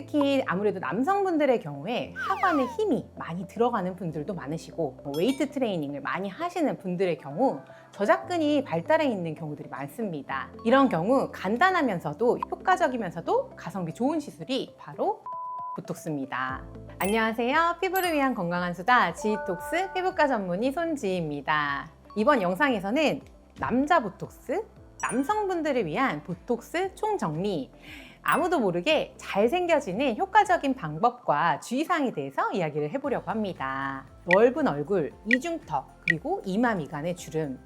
특히 아무래도 남성분들의 경우에 하관에 힘이 많이 들어가는 분들도 많으시고 뭐 웨이트 트레이닝을 많이 하시는 분들의 경우 저작근이 발달해 있는 경우들이 많습니다. 이런 경우 간단하면서도 효과적이면서도 가성비 좋은 시술이 바로 보톡스입니다. 안녕하세요. 피부를 위한 건강한 수다 지톡스 피부과 전문의 손지입니다. 이번 영상에서는 남자 보톡스, 남성분들을 위한 보톡스 총정리 아무도 모르게 잘생겨지는 효과적인 방법과 주의사항에 대해서 이야기를 해보려고 합니다. 넓은 얼굴, 이중턱, 그리고 이마 미간의 주름.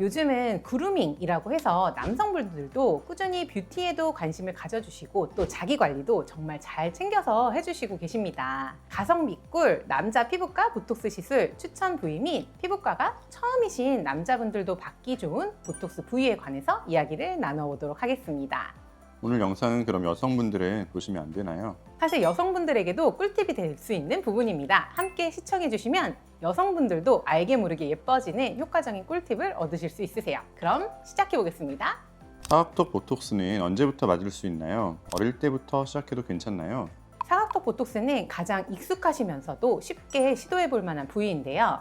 요즘은 그루밍이라고 해서 남성분들도 꾸준히 뷰티에도 관심을 가져주시고 또 자기 관리도 정말 잘 챙겨서 해주시고 계십니다. 가성비 꿀 남자 피부과 보톡스 시술 추천 부위 및 피부과가 처음이신 남자분들도 받기 좋은 보톡스 부위에 관해서 이야기를 나눠보도록 하겠습니다. 오늘 영상은 그럼 여성분들은 보시면 안 되나요? 사실 여성분들에게도 꿀팁이 될 수 있는 부분입니다. 함께 시청해 주시면 여성분들도 알게 모르게 예뻐지는 효과적인 꿀팁을 얻으실 수 있으세요. 그럼 시작해 보겠습니다. 사각턱 보톡스는 언제부터 맞을 수 있나요? 어릴 때부터 시작해도 괜찮나요? 사각턱 보톡스는 가장 익숙하시면서도 쉽게 시도해 볼 만한 부위인데요.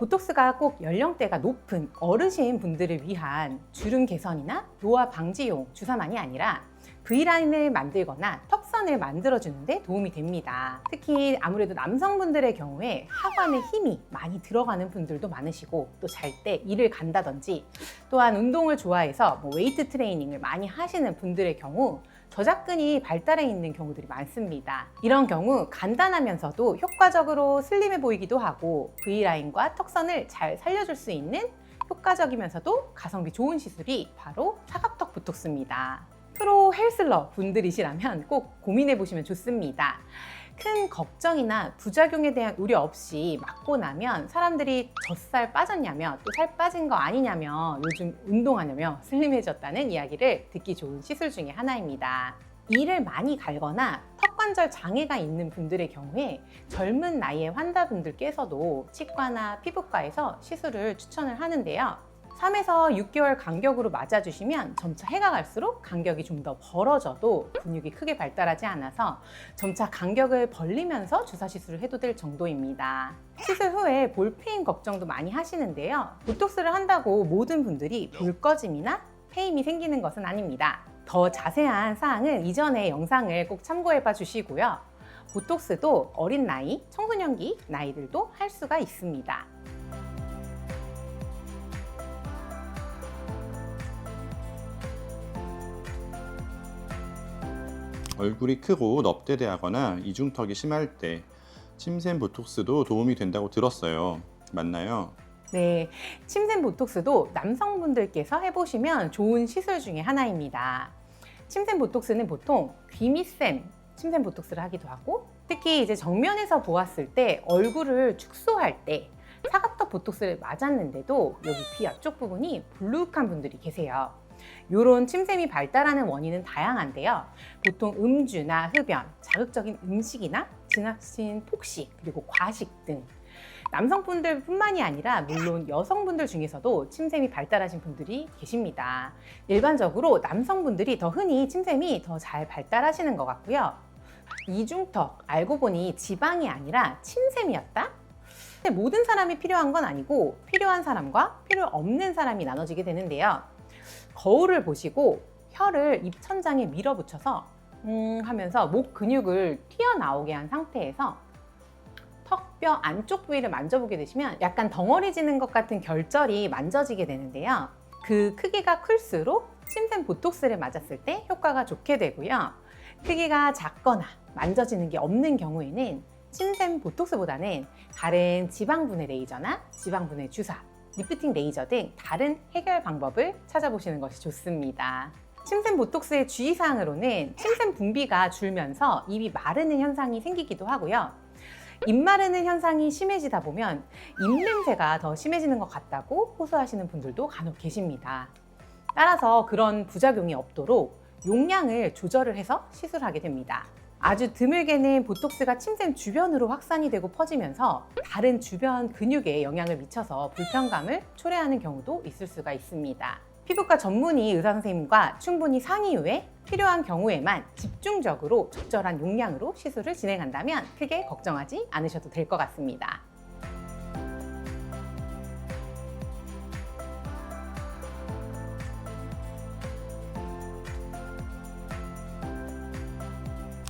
보톡스가 꼭 연령대가 높은 어르신 분들을 위한 주름 개선이나 노화 방지용 주사만이 아니라 V라인을 만들거나 턱선을 만들어주는데 도움이 됩니다. 특히 아무래도 남성분들의 경우에 하관에 힘이 많이 들어가는 분들도 많으시고 또 잘 때 일을 간다든지 또한 운동을 좋아해서 뭐 웨이트 트레이닝을 많이 하시는 분들의 경우 저작근이 발달해 있는 경우들이 많습니다. 이런 경우 간단하면서도 효과적으로 슬림해 보이기도 하고 V라인과 턱선을 잘 살려줄 수 있는 효과적이면서도 가성비 좋은 시술이 바로 사각턱 보톡스입니다. 프로 헬슬러 분들이시라면 꼭 고민해 보시면 좋습니다. 큰 걱정이나 부작용에 대한 우려 없이 맞고 나면 사람들이 젖살 빠졌냐며 또 살 빠진 거 아니냐며 요즘 운동하냐며 슬림해졌다는 이야기를 듣기 좋은 시술 중에 하나입니다. 이를 많이 갈거나 턱관절 장애가 있는 분들의 경우에 젊은 나이의 환자분들께서도 치과나 피부과에서 시술을 추천을 하는데요. 3에서 6개월 간격으로 맞아주시면 점차 해가 갈수록 간격이 좀 더 벌어져도 근육이 크게 발달하지 않아서 점차 간격을 벌리면서 주사 시술을 해도 될 정도입니다. 시술 후에 볼페임 걱정도 많이 하시는데요. 보톡스를 한다고 모든 분들이 볼 꺼짐이나 페임이 생기는 것은 아닙니다. 더 자세한 사항은 이전의 영상을 꼭 참고해 봐 주시고요. 보톡스도 어린 나이, 청소년기 나이들도 할 수가 있습니다. 얼굴이 크고 넙대대하거나 이중턱이 심할 때 침샘 보톡스도 도움이 된다고 들었어요. 맞나요? 네, 침샘 보톡스도 남성분들께서 해보시면 좋은 시술 중에 하나입니다. 침샘 보톡스는 보통 귀 밑샘 침샘 보톡스를 하기도 하고 특히 이제 정면에서 보았을 때 얼굴을 축소할 때 사각턱 보톡스를 맞았는데도 여기 귀 앞쪽 부분이 불룩한 분들이 계세요. 이런 침샘이 발달하는 원인은 다양한데요. 보통 음주나 흡연, 자극적인 음식이나 지나친 폭식, 그리고 과식 등 남성분들 뿐만이 아니라 물론 여성분들 중에서도 침샘이 발달하신 분들이 계십니다. 일반적으로 남성분들이 더 흔히 침샘이 더 잘 발달하시는 것 같고요. 이중턱 알고 보니 지방이 아니라 침샘이었다? 근데 모든 사람이 필요한 건 아니고 필요한 사람과 필요 없는 사람이 나눠지게 되는데요. 거울을 보시고 혀를 입천장에 밀어붙여서 음 하면서 목 근육을 튀어나오게 한 상태에서 턱뼈 안쪽 부위를 만져보게 되시면 약간 덩어리지는 것 같은 결절이 만져지게 되는데요. 그 크기가 클수록 침샘 보톡스를 맞았을 때 효과가 좋게 되고요. 크기가 작거나 만져지는 게 없는 경우에는 침샘 보톡스보다는 다른 지방분해 레이저나 지방분해 주사, 리프팅 레이저 등 다른 해결 방법을 찾아보시는 것이 좋습니다. 침샘 보톡스의 주의사항으로는 침샘 분비가 줄면서 입이 마르는 현상이 생기기도 하고요. 입 마르는 현상이 심해지다 보면 입냄새가 더 심해지는 것 같다고 호소하시는 분들도 간혹 계십니다. 따라서 그런 부작용이 없도록 용량을 조절을 해서 시술하게 됩니다. 아주 드물게는 보톡스가 침샘 주변으로 확산이 되고 퍼지면서 다른 주변 근육에 영향을 미쳐서 불편감을 초래하는 경우도 있을 수가 있습니다. 피부과 전문의 의사 선생님과 충분히 상의 후에 필요한 경우에만 집중적으로 적절한 용량으로 시술을 진행한다면 크게 걱정하지 않으셔도 될 것 같습니다.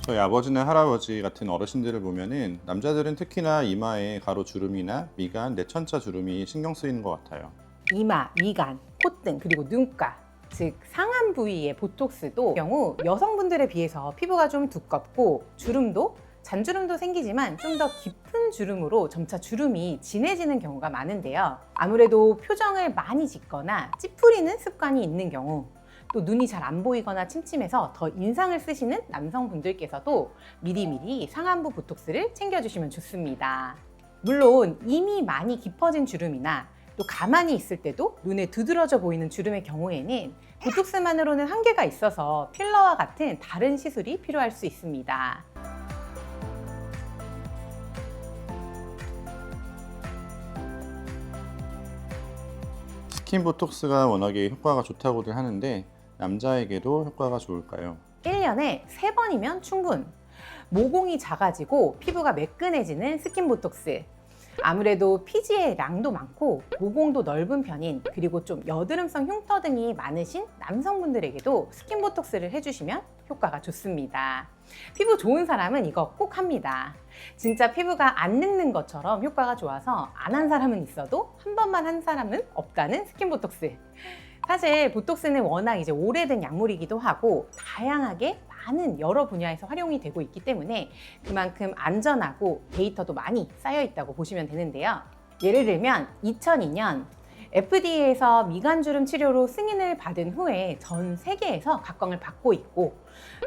저희 아버지나 할아버지 같은 어르신들을 보면은 남자들은 특히나 이마에 가로 주름이나 미간, 내천자 주름이 신경 쓰이는 것 같아요. 이마, 미간, 콧등 그리고 눈가 즉 상안 부위의 보톡스도 경우 여성분들에 비해서 피부가 좀 두껍고 주름도 잔주름도 생기지만 좀 더 깊은 주름으로 점차 주름이 진해지는 경우가 많은데요. 아무래도 표정을 많이 짓거나 찌푸리는 습관이 있는 경우 또 눈이 잘 안 보이거나 침침해서 더 인상을 쓰시는 남성분들께서도 미리미리 상안부 보톡스를 챙겨주시면 좋습니다. 물론 이미 많이 깊어진 주름이나 또 가만히 있을 때도 눈에 두드러져 보이는 주름의 경우에는 보톡스만으로는 한계가 있어서 필러와 같은 다른 시술이 필요할 수 있습니다. 스킨 보톡스가 워낙에 효과가 좋다고들 하는데 남자에게도 효과가 좋을까요? 1년에 3번이면 충분. 모공이 작아지고 피부가 매끈해지는 스킨 보톡스. 아무래도 피지의 양도 많고 모공도 넓은 편인 그리고 좀 여드름성 흉터 등이 많으신 남성분들에게도 스킨 보톡스를 해주시면 효과가 좋습니다. 피부 좋은 사람은 이거 꼭 합니다. 진짜 피부가 안 늙는 것처럼 효과가 좋아서 안 한 사람은 있어도 한 번만 한 사람은 없다는 스킨 보톡스. 사실 보톡스는 워낙 이제 오래된 약물이기도 하고 다양하게 많은 여러 분야에서 활용이 되고 있기 때문에 그만큼 안전하고 데이터도 많이 쌓여 있다고 보시면 되는데요. 예를 들면 2002년 FDA에서 미간주름 치료로 승인을 받은 후에 전 세계에서 각광을 받고 있고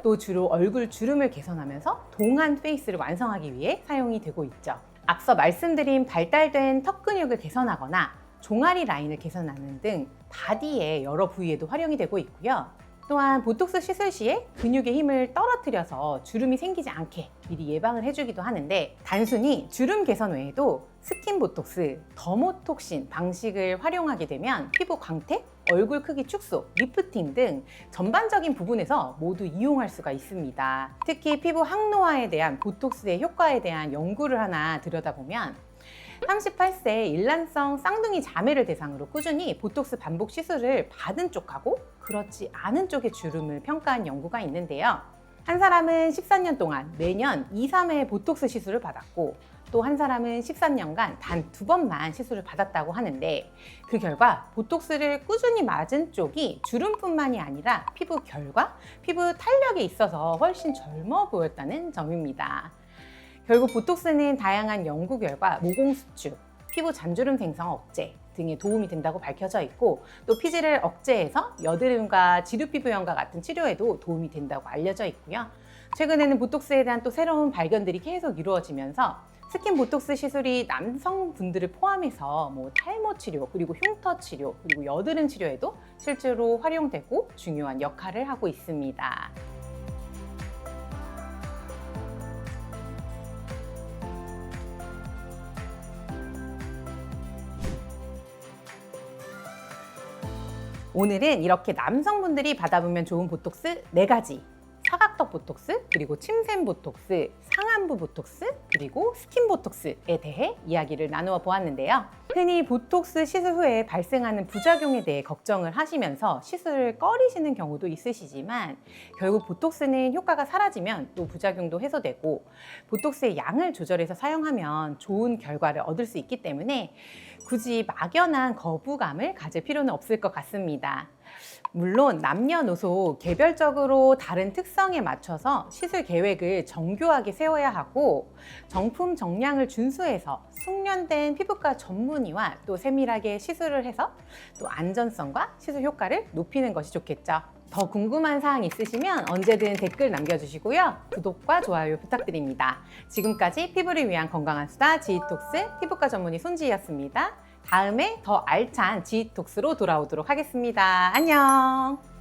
또 주로 얼굴 주름을 개선하면서 동안 페이스를 완성하기 위해 사용이 되고 있죠. 앞서 말씀드린 발달된 턱 근육을 개선하거나 종아리 라인을 개선하는 등 바디의 여러 부위에도 활용이 되고 있고요. 또한 보톡스 시술 시에 근육의 힘을 떨어뜨려서 주름이 생기지 않게 미리 예방을 해주기도 하는데 단순히 주름 개선 외에도 스킨 보톡스, 더모톡신 방식을 활용하게 되면 피부 광택, 얼굴 크기 축소, 리프팅 등 전반적인 부분에서 모두 이용할 수가 있습니다. 특히 피부 항노화에 대한 보톡스의 효과에 대한 연구를 하나 들여다보면 38세 일란성 쌍둥이 자매를 대상으로 꾸준히 보톡스 반복 시술을 받은 쪽하고 그렇지 않은 쪽의 주름을 평가한 연구가 있는데요. 한 사람은 13년 동안 매년 2, 3회 보톡스 시술을 받았고 또 한 사람은 13년간 단 두 번만 시술을 받았다고 하는데 그 결과 보톡스를 꾸준히 맞은 쪽이 주름뿐만이 아니라 피부 결과, 피부 탄력에 있어서 훨씬 젊어 보였다는 점입니다. 결국 보톡스는 다양한 연구 결과 모공 수축, 피부 잔주름 생성 억제 등에 도움이 된다고 밝혀져 있고 또 피지를 억제해서 여드름과 지루 피부염과 같은 치료에도 도움이 된다고 알려져 있고요. 최근에는 보톡스에 대한 또 새로운 발견들이 계속 이루어지면서 스킨 보톡스 시술이 남성분들을 포함해서 뭐 탈모 치료 그리고 흉터 치료 그리고 여드름 치료에도 실제로 활용되고 중요한 역할을 하고 있습니다. 오늘은 이렇게 남성분들이 받아보면 좋은 보톡스 4가지 사각턱 보톡스, 그리고 침샘 보톡스, 상안부 보톡스, 그리고 스킨 보톡스에 대해 이야기를 나누어 보았는데요. 흔히 보톡스 시술 후에 발생하는 부작용에 대해 걱정을 하시면서 시술을 꺼리시는 경우도 있으시지만 결국 보톡스는 효과가 사라지면 또 부작용도 해소되고 보톡스의 양을 조절해서 사용하면 좋은 결과를 얻을 수 있기 때문에 굳이 막연한 거부감을 가질 필요는 없을 것 같습니다. 물론 남녀노소 개별적으로 다른 특성에 맞춰서 시술 계획을 정교하게 세워야 하고 정품 정량을 준수해서 숙련된 피부과 전문의와 또 세밀하게 시술을 해서 또 안전성과 시술 효과를 높이는 것이 좋겠죠. 더 궁금한 사항 있으시면 언제든 댓글 남겨주시고요. 구독과 좋아요 부탁드립니다. 지금까지 피부를 위한 건강한 수다 지톡스 피부과 전문의 손지희였습니다. 다음에 더 알찬 지톡스로 돌아오도록 하겠습니다. 안녕!